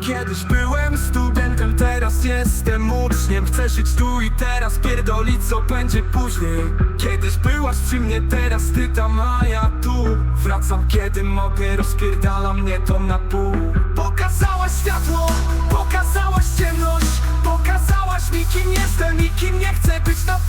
Kiedyś byłem studentem, teraz jestem uczniem. Chcę żyć tu i teraz, pierdolić co będzie później. Kiedyś byłaś przy mnie, teraz ty tam, a ja tu. Wracam kiedy mogę, rozpierdala mnie to na pół. Pokazałaś światło, pokazałaś ciemność Pokazałaś mi kim jestem i kim nie chcę być na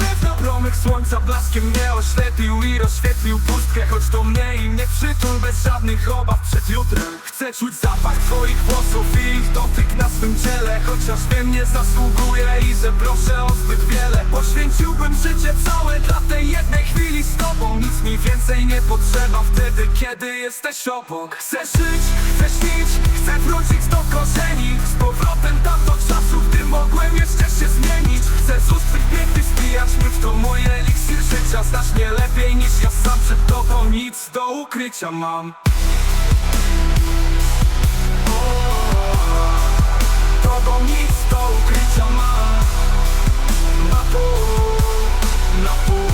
słońca blaskiem mnie oślepił i rozświetlił pustkę Choć to mnie i mnie przytul bez żadnych obaw. Przed jutrem Chcę czuć zapach twoich włosów i ich dotyk na swym ciele Chociaż wiem nie zasługuję i że proszę o zbyt wiele. Poświęciłbym życie całe dla tej jednej chwili z tobą. Nic mi więcej nie potrzeba wtedy kiedy jesteś obok. Chcę żyć, chcę śnić, chcę wrócić do Nic do ukrycia mam. Tobą nic do ukrycia mam. Na pół, na pół.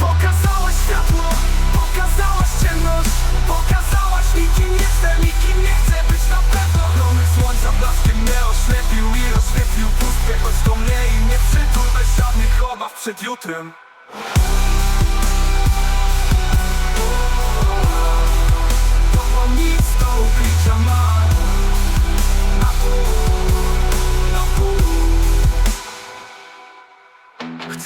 Pokazałaś światło, pokazałaś ciemność Pokazałaś mi kim jestem i kim nie chcę być na pewno. Promyk słońca blaskiem mnie oślepił i rozświetlił pustkę Choć to mnie i mnie przytul bez żadnych obaw przed jutrem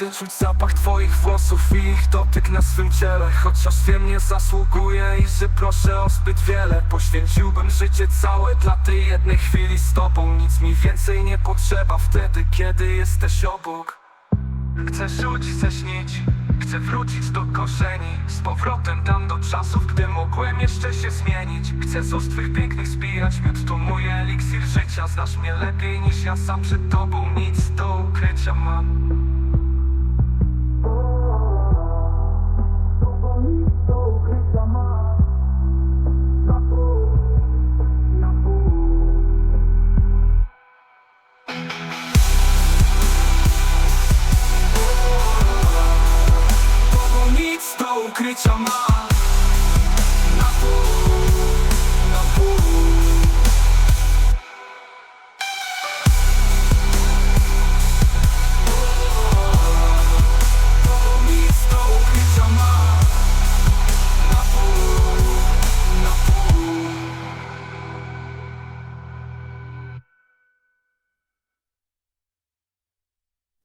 Chcę czuć zapach twoich włosów i ich dotyk na swym ciele. Chociaż wiem nie zasługuję i że proszę o zbyt wiele. Poświęciłbym życie całe dla tej jednej chwili z tobą. Nic mi więcej nie potrzeba wtedy, kiedy jesteś obok Chcę żyć, chcę śnić, chcę wrócić do korzeni Z powrotem tam do czasów, gdy mogłem jeszcze się zmienić. Chcę z ust twych pięknych zbijać miód, to mój eliksir życia. Znasz mnie lepiej niż ja sam. Przed tobą, nic do ukrycia mam Reach on